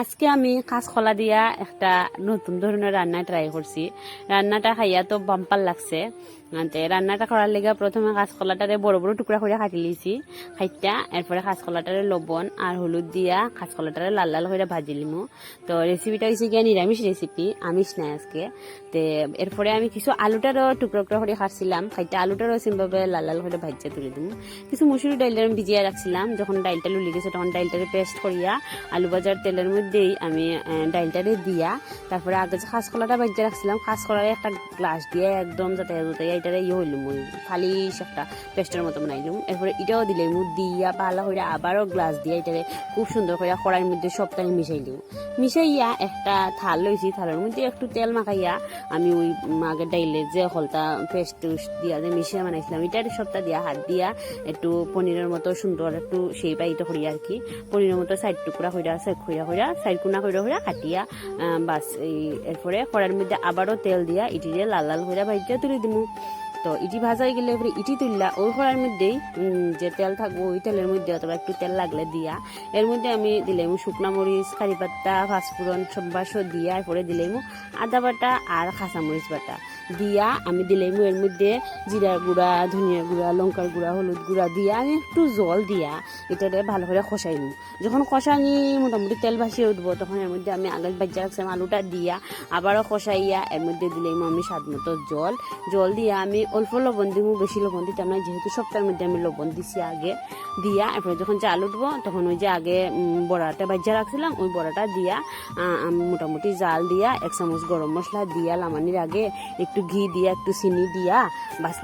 আজকে আমি কাঁচকলা দিয়া একটা নতুন ধরনের রান্না ট্রাই করছি। রান্নাটা খাইয়া তো বাম্পার লাগছে। রান্নাটা করার লেগে প্রথমে কাঁচকলাটারে বড় বড় টুকরা করে কাটি লিছি। খাইটা, এরপরে কাঁচকলাটারে লবণ আর হলুদ দিয়া কাঁচকলাটারে লাল লাল করে ভাজি লিমু। তো রেসিপিটা হয়েছে গিয়ে নিরামিষ রেসিপি আমিষ নাই আজকে। তে এরপরে আমি কিছু আলুটারও টুকরো টুকরো করে খাচ্ছিলাম খাইটা আলুটারও সিমভাবে লাল লাল করে ভাজিয়ে তুলে দিমু। কিছু মুসুরি ডাইল আমি ভিজিয়ে রাখছিলাম। যখন ডাইলটা লুলি গেছে, তখন ডাইলটারে পেস্ট করিয়া আলু ভাজার তেলের মধ্যেই আমি আহ, ডাইলটারে দিয়া তারপরে আগে যে কাঁচকলাটা ভাজিয়ে রাখছিলাম কাঁচকলার একটা গ্লাস দিয়ে একদম যাতে যাতে ইয়ে হইলুম মই ফালিশ একটা পেস্টের মতো বানাইলুম। এরপরে এটাও দিলে মু দিয়া ভালো করে আবারও গ্লাস দিয়ে এটারে খুব সুন্দর করে কড়াইয়ের মধ্যে সবটাই মিশাইলিম। মিশাইয়া একটা থাল লইছি থালের মধ্যে একটু তেল মাখাইয়া আমি ওই আগে ডাইলের যে হলতা পেস্ট দিয়া যে মিশিয়ে বানাইছিলাম এটার সবটা দিয়া হাত দিয়া একটু পনিরের মতো সুন্দর একটু সেই পাইতে করি আর কি। পনিরের মতো সাইড টুকরা হইরা সাইড খুঁড়া হইরা সাইড কুনা হইরা হইরা কাটিয়া বাস এরপরে কড়াইয়ের মধ্যে আবারও তেল দিয়া ইটি দিয়ে লাল লাল হইরা ভাইজা তুলে দিমু। তো ইটি ভাজা হয়ে গেলে এবারে ইটি তুললা, ওই কড়াইয়ের মধ্যেই যে তেল থাকব, ওই তেলের মধ্যে অথবা একটু তেল লাগলে দিয়া। এর মধ্যে আমি দিলাম শুকনা মরিচ, কারি পাত্তা ফাঁসফুরন সব বাসও দিয়া এরপরে দিলাম আদা বাটা আর কাঁচা মরিচ বাটা। দিয়া আমি দিলাম এর মধ্যে জিরা গুঁড়া, ধনিয়া গুঁড়া, লঙ্কার গুঁড়া, হলুদ গুঁড়া দিয়া আমি একটু জল দিয়া এটারে ভালো করে কষাই নিই যখন কষানি মোটামুটি তেল ভাসিয়ে উঠবো, তখন এর মধ্যে আমি আগে বাজ্যা রাখছিলাম আলুটা দিয়া আবারও কষাইয়া এর মধ্যে দিলাম আমি স্বাদ মতো জল। জল দিয়া আমি অল্প লবণ দিব বেশি লবণ দিতাম না যেহেতু সপ্তাহের মধ্যে আমি লবণ দিছি আগে। দিয়া এরপরে যখন চাল উঠবো, তখন ওই যে আগে বড়াটা বাজ্যা রাখছিলাম, ওই বড়াটা দিয়া মোটামুটি জাল দিয়া, এক চামচ গরম মশলা দিয়া লামানির আগে একটু ঘি দিয়া একটু চিনি দিয়া বাসলাম